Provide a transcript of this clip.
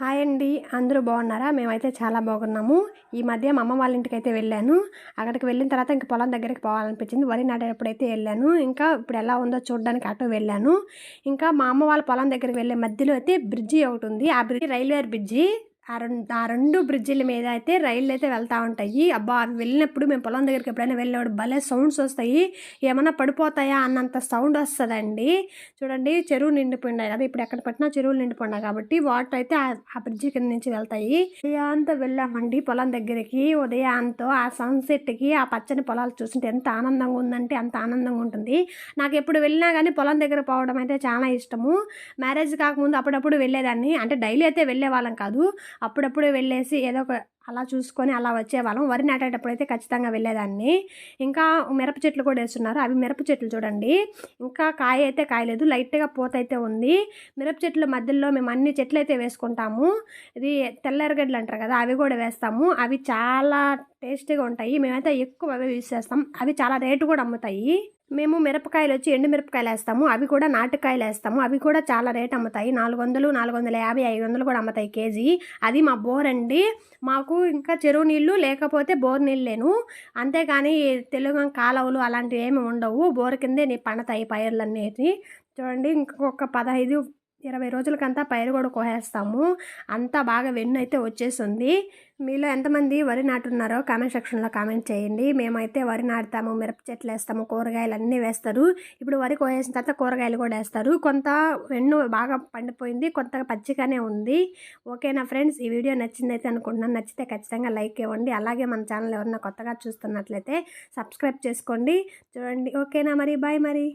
Hi అండి. అందరూ బాగున్నారా? మేమైతే చాలా బాగున్నాము. ఈ మధ్య మా అమ్మ వాళ్ళ ఇంటికి అయితే వెళ్ళాను. అక్కడికి వెళ్ళిన తర్వాత ఇంక పొలం దగ్గరికి పోవాలనిపించింది. వరి నాటేటప్పుడైతే వెళ్ళాను. ఇంకా ఇప్పుడు ఎలా ఉందో చూడడానికి అటు వెళ్ళాను. ఇంకా మా అమ్మ వాళ్ళ పొలం దగ్గరికి వెళ్ళే మధ్యలో అయితే బ్రిడ్జి ఒకటి ఉంది. ఆ బ్రిడ్జి రైల్వే బ్రిడ్జి. ఆ రెండు ఆ రెండు బ్రిడ్జిల మీద అయితే రైళ్ళు అయితే వెళ్తూ ఉంటాయి. అబ్బా అవి వెళ్ళినప్పుడు మేము పొలం దగ్గరికి ఎప్పుడైనా వెళ్ళినప్పుడు భలే సౌండ్స్ వస్తాయి. ఏమైనా పడిపోతాయా అన్నంత సౌండ్ వస్తుందండి. చూడండి చెరువు నిండిపోయినాయి. అదే ఇప్పుడు ఎక్కడ పట్టినా చెరువులు నిండిపోయినాయి కాబట్టి వాటర్ అయితే ఆ బ్రిడ్జి కింద నుంచి వెళ్తాయి. ఉదయాంతో వెళ్ళామండి పొలం దగ్గరికి. ఉదయాంతో ఆ సన్సెట్కి ఆ పచ్చని పొలాలు చూస్తుంటే ఎంత ఆనందంగా ఉందంటే అంత ఆనందంగా ఉంటుంది. నాకు ఎప్పుడు వెళ్ళినా కానీ పొలం దగ్గర పోవడం అయితే చాలా ఇష్టము. మ్యారేజ్ కాకముందు అప్పుడప్పుడు వెళ్ళేదాన్ని. అంటే డైలీ అయితే వెళ్ళే వాళ్ళం కాదు. అప్పుడప్పుడు వెళ్ళేసి ఏదో ఒక అలా చూసుకొని అలా వచ్చేవాళ్ళం. వరి నాటేటప్పుడు అయితే ఖచ్చితంగా వెళ్ళేదాన్ని. ఇంకా మిరప చెట్లు కూడా వేస్తున్నారు. అవి మిరప చెట్లు చూడండి. ఇంకా కాయ అయితే కాయలేదు. లైట్గా పూత అయితే ఉంది. మిరప చెట్ల మధ్యలో మేము అన్ని చెట్లు అయితే వేసుకుంటాము. ఇది తెల్లరగడ్డలు అంటారు కదా అవి కూడా వేస్తాము. అవి చాలా టేస్టీగా ఉంటాయి. మేమైతే ఎక్కువ యూజ్ చేస్తాం. అవి చాలా రేటు కూడా అమ్ముతాయి. మేము మిరపకాయలు వచ్చి ఎండు మిరపకాయలు వేస్తాము. అవి కూడా నాటుకాయలు వేస్తాము. అవి కూడా చాలా రేట్ అమ్ముతాయి. నాలుగు వందలు నాలుగు వందల యాభై ఐదు వందలు కూడా అమ్ముతాయి కేజీ. అది మా బోర్ అండి. మాకు ఇంకా చెరువు నీళ్ళు లేకపోతే బోర్ నీళ్ళేను అంతేగాని తెలుగు కాలువలు అలాంటివి ఏమి ఉండవు. బోర్ కిందే నీ పండుతాయి పైర్లన్నీ చూడండి ఇంకొక పదహైదు ఇరవై రోజులకంతా పైరు కూడా కోసేస్తాము. అంతా బాగా వెన్ను అయితే వచ్చేసింది. మీలో ఎంతమంది వరి నాటున్నారో కామెంట్ సెక్షన్లో కామెంట్ చేయండి. మేమైతే వరి నాటుతాము మిరప చెట్లు వేస్తాము కూరగాయలు అన్నీ వేస్తారు. ఇప్పుడు వరి కోసేసిన తర్వాత కూరగాయలు కూడా వేస్తారు. కొంత వెన్ను బాగా పండిపోయింది కొంత పచ్చిగానే ఉంది. ఓకేనా ఫ్రెండ్స్? ఈ వీడియో నచ్చిందైతే అనుకుంటున్నాను. నచ్చితే ఖచ్చితంగా లైక్ ఇవ్వండి. అలాగే మన ఛానల్ ఎవరన్నా కొత్తగా చూస్తున్నట్లయితే సబ్స్క్రైబ్ చేసుకోండి. చూడండి. ఓకేనా మరి? బాయ్ మరి.